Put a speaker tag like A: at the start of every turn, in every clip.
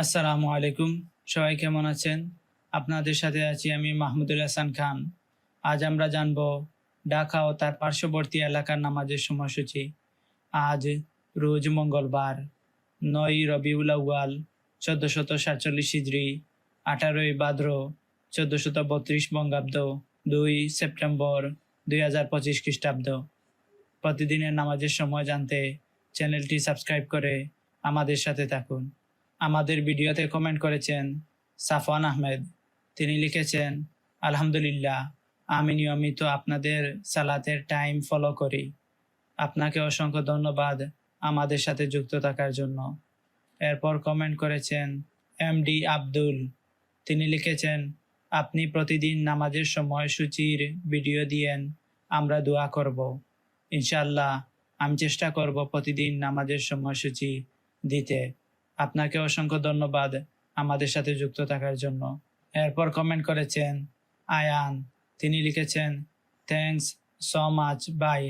A: আসসালামু আলাইকুম। সবাই কেমন আছেন? আপনাদের সাথে আছি আমি মাহমুদুল হাসান খান। আজ আমরা জানব ঢাকা ও তার পার্শ্ববর্তী এলাকার নামাজের সময়সূচি। আজ রোজ মঙ্গলবার, নয় রবিউল আউয়াল, চোদ্দশত সাতচল্লিশ হিজড়ি আঠারোই ভাদ্র চোদ্দশত বত্রিশ বঙ্গাব্দ, দুই সেপ্টেম্বর দুই হাজার পঁচিশ খ্রিস্টাব্দ। প্রতিদিনের নামাজের সময় জানতে চ্যানেলটি সাবস্ক্রাইব করে আমাদের সাথে থাকুন। আমাদের ভিডিওতে কমেন্ট করেছেন সাফওয়ান আহমেদ। তিনি লিখেছেন, আলহামদুলিল্লাহ, আমি নিয়মিত আপনাদের সালাতের টাইম ফলো করি। আপনাকে অসংখ্য ধন্যবাদ আমাদের সাথে যুক্ত থাকার জন্য। এরপর কমেন্ট করেছেন এম ডি আব্দুল। তিনি লিখেছেন, আপনি প্রতিদিন নামাজের সময় সূচির ভিডিও দিয়েন, আমরা দোয়া করব। ইনশাল্লাহ আমি চেষ্টা করব প্রতিদিন নামাজের সময়সূচি দিতে। আপনাকে অসংখ্য ধন্যবাদ আমাদের সাথে যুক্ত থাকার জন্য। এরপর কমেন্ট করেছেন, আয়ান, তিনি লিখেছেন থ্যাংকস সো মাচ বাই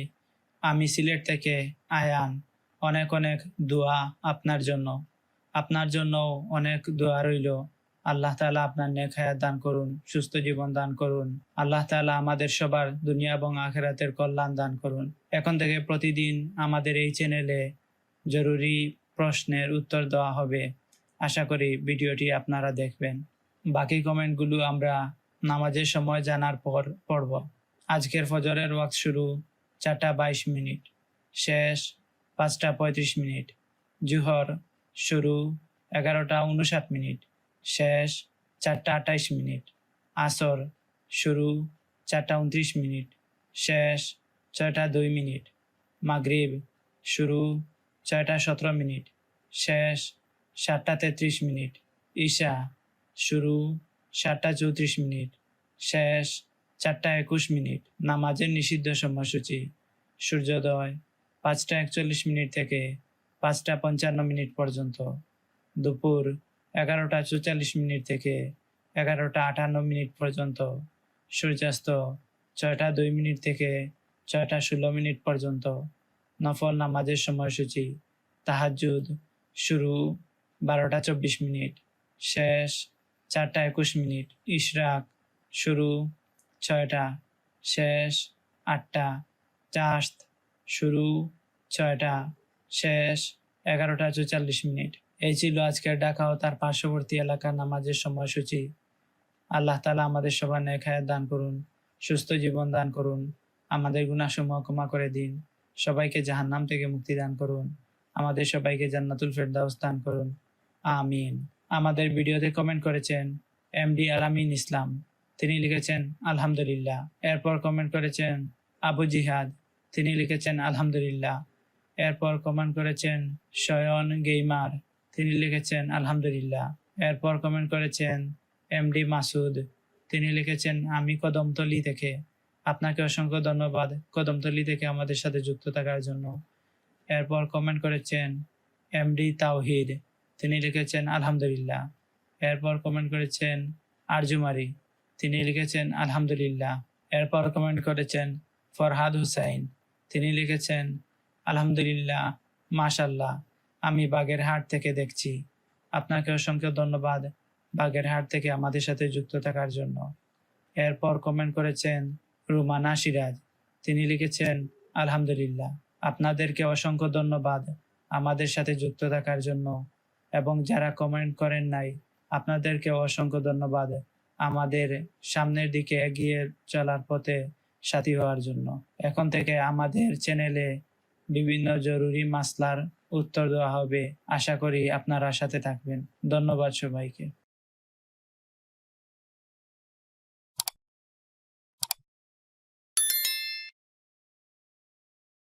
A: আমি সিলেট থেকে, আয়ান, অনেক অনেক দোয়া আপনার জন্য। আপনার জন্য অনেক দোয়া রইল। আল্লাহ তাআলা আপনার নেক হায়াত দান করুন, সুস্থ জীবন দান করুন। আল্লাহ তালা আমাদের সবার দুনিয়া এবং আখেরাতের কল্যাণ দান করুন। এখন থেকে প্রতিদিন আমাদের এই চ্যানেলে জরুরি প্রশ্নের উত্তর দেওয়া হবে। আশা করি ভিডিওটি আপনারা দেখবেন। বাকি কমেন্টগুলো আমরা নামাজের সময় জানার পর পড়ব। আজকের ফজরের ওয়াক্ত শুরু চারটা বাইশ মিনিট, শেষ পাঁচটা পঁয়ত্রিশ মিনিট, জুহর শুরু এগারোটা উনষাট মিনিট, শেষ চারটা আটাইশ মিনিট, আসর শুরু চারটা উনত্রিশ মিনিট, শেষ ছয়টা দুই মিনিট, মাগরিব শুরু ছয়টা সতেরো মিনিট, শেষ সাতটা তেত্রিশ মিনিট, ঈশা শুরু সাতটা চৌত্রিশ মিনিট, শেষ চারটা একুশ মিনিট, নামাজের নিষিদ্ধ সময়সূচি, সূর্যোদয় পাঁচটা একচল্লিশ মিনিট থেকে পাঁচটা পঞ্চান্ন মিনিট পর্যন্ত, দুপুর এগারোটা চুয়াল্লিশ মিনিট থেকে এগারোটা আটান্ন মিনিট পর্যন্ত, সূর্যাস্ত ছয়টা দুই মিনিট থেকে ছয়টা ষোলো মিনিট পর্যন্ত নফল নামাজের সময়সূচি তাহাজুদ শুরু বারোটা চব্বিশ মিনিট, শেষ চারটা একুশ মিনিট, ইশরাক, শুরু ছয়টা, শেষ আটটা চাস্ত শুরু ছয়টা, শেষ এগারোটা চুয়াল্লিশ মিনিট। এই ছিল আজকের ঢাকা ও তার পার্শ্ববর্তী এলাকার নামাজের সময়সূচি। আল্লাহ তালা আমাদের সবার নেখায় দান করুন, সুস্থ জীবন দান করুন, আমাদের গুণাসমূহ ক্ষমা করে দিন। সবাইকে জাহান্নাম থেকে মুক্তি দান করুন। আমাদের সবাইকে জান্নাতুল ফেরদাউস দান করুন। আমিন। আমাদের ভিডিওতে কমেন্ট করেছেন এম ডি আলামিন ইসলাম। তিনি লিখেছেন, আলহামদুলিল্লাহ। এরপর কমেন্ট করেছেন, আবু জিহাদ। তিনি লিখেছেন, আলহামদুলিল্লাহ। এরপর কমেন্ট করেছেন, শয়ন গেইমার। তিনি লিখেছেন, আলহামদুলিল্লাহ। এরপর কমেন্ট করেছেন, এম ডি মাসুদ। তিনি লিখেছেন, আমি কদমতলি থেকে। আপনাকে অসংখ্য ধন্যবাদ। কদমতলি থেকে আমাদের সাথে যুক্ত থাকার জন্য। এরপর কমেন্ট করেছেন এম ডি তাওহিদ। তিনি লিখেছেন, আলহামদুলিল্লাহ। এরপর কমেন্ট করেছেন, আরজুমারি। তিনি লিখেছেন, আলহামদুলিল্লাহ। এরপর কমেন্ট করেছেন, ফরহাদ হুসাইন। তিনি লিখেছেন, আলহামদুলিল্লাহ। মাশাল্লাহ আমি বাগেরহাট থেকে দেখছি। আপনাকে অসংখ্য ধন্যবাদ বাগেরহাট থেকে আমাদের সাথে যুক্ত থাকার জন্য। এরপর কমেন্ট করেছেন রুমানা সিরাজ তিনি লিখেছেন, আলহামদুলিল্লাহ, আপনাদেরকে অসংখ্য ধন্যবাদ আমাদের সাথে যুক্ত থাকার জন্য এবং যারা কমেন্ট করেন নাই, আপনাদেরকে অসংখ্য ধন্যবাদ আমাদের সামনের দিকে এগিয়ে চলার পথে সাথী হওয়ার জন্য। এখন থেকে আমাদের চ্যানেলে বিভিন্ন জরুরি মাসলার উত্তর দেওয়া হবে। আশা করি আপনারা সাথে থাকবেন। ধন্যবাদ সবাইকে।